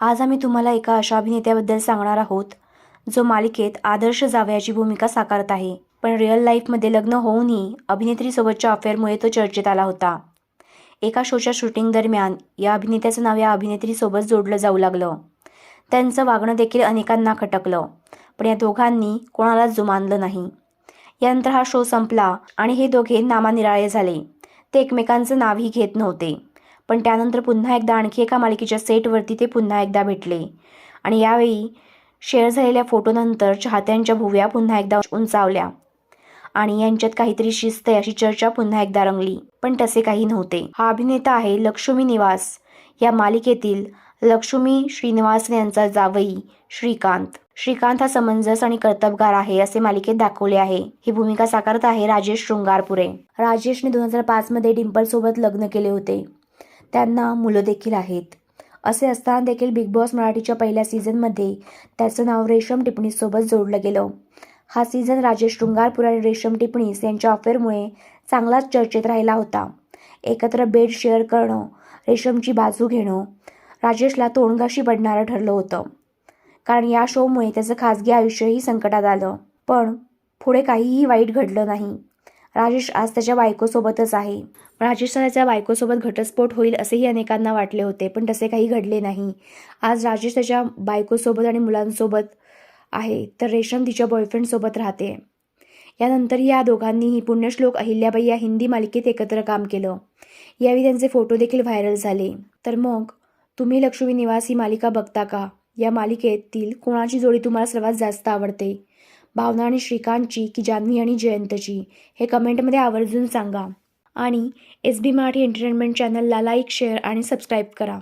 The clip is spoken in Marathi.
आज आम्ही तुम्हाला एका अशा अभिनेत्याबद्दल सांगणार आहोत जो मालिकेत आदर्श जावयाची भूमिका साकारत आहे. पण रिअल लाईफमध्ये लग्न होऊनही अभिनेत्रीसोबतच्या अफेअरमुळे तो चर्चेत आला होता. एका शोच्या शूटिंग दरम्यान या अभिनेत्याचं नाव या अभिनेत्रीसोबत जोडलं जाऊ लागलं. त्यांचं वागणं देखील अनेकांना खटकलं पण या दोघांनी कोणालाच जुमानलं नाही. यानंतर हा शो संपला आणि हे दोघे नामानिराळे झाले. ते एकमेकांचं नावही घेत नव्हते. पण त्यानंतर पुन्हा एकदा आणखी एका मालिकेच्या सेटवरती ते पुन्हा एकदा भेटले. आणि यावेळी शेअर झालेल्या फोटोनंतर चाहत्यांच्या भुव्या पुन्हा एकदा उंचावल्या. आणि यांच्यात काहीतरी शिस्त आहे अशी चर्चा पुन्हा एकदा रंगली. पण तसे काही नव्हते. हा अभिनेता आहे लक्ष्मी निवास. या मालिकेतील लक्ष्मी श्रीनिवासन यांचा जावई श्रीकांत. श्रीकांत हा समंजस आणि कर्तबगार आहे असे मालिकेत दाखवले आहे. ही भूमिका साकारत आहे राजेश शृंगारपुरे. राजेशने दोन हजार पाचमध्ये डिंपलसोबत लग्न केले होते. त्यांना मुलं देखील आहेत. असे असताना देखील बिग बॉस मराठीच्या पहिल्या सीझनमध्ये त्याचं नाव रेशम टिपणीसोबत जोडलं गेलं. हा सीझन राजेश शृंगारपूर आणि रेशम टिपणीस यांच्या अफेअरमुळे चांगलाच चर्चेत राहिला होता. एकत्र बेड शेअर करणं रेशमची बाजू घेणं राजेशला तोंडगाशी पडणारं ठरलं होतं. कारण या शोमुळे त्याचं खाजगी आयुष्यही संकटात आलं. पण पुढे काहीही वाईट घडलं नाही. राजेश आज त्याच्या बायकोसोबतच आहे. राजेशचा त्याच्या बायकोसोबत घटस्फोट होईल असेही अनेकांना वाटले होते पण तसे काही घडले नाही. आज राजेश त्याच्या बायकोसोबत आणि मुलांसोबत आहे तर रेशम तिच्या बॉयफ्रेंडसोबत राहते. यानंतर या दोघांनीही पुण्यश्लोक अहिल्याबाई या हिंदी मालिकेत एकत्र काम केलं. यावेळी त्यांचे फोटो देखील व्हायरल झाले. तर मग तुम्ही लक्ष्मी निवास ही मालिका बघता का? या मालिकेतील कोणाची जोडी तुम्हाला सर्वात जास्त आवडते? भावना आणि श्रीकांतची की जान्हवी आणि जयंतची हे कमेंटमध्ये आवर्जून सांगा. आणि एस बी मराठी एंटरटेनमेंट चॅनलला लाईक शेअर आणि सबस्क्राईब करा.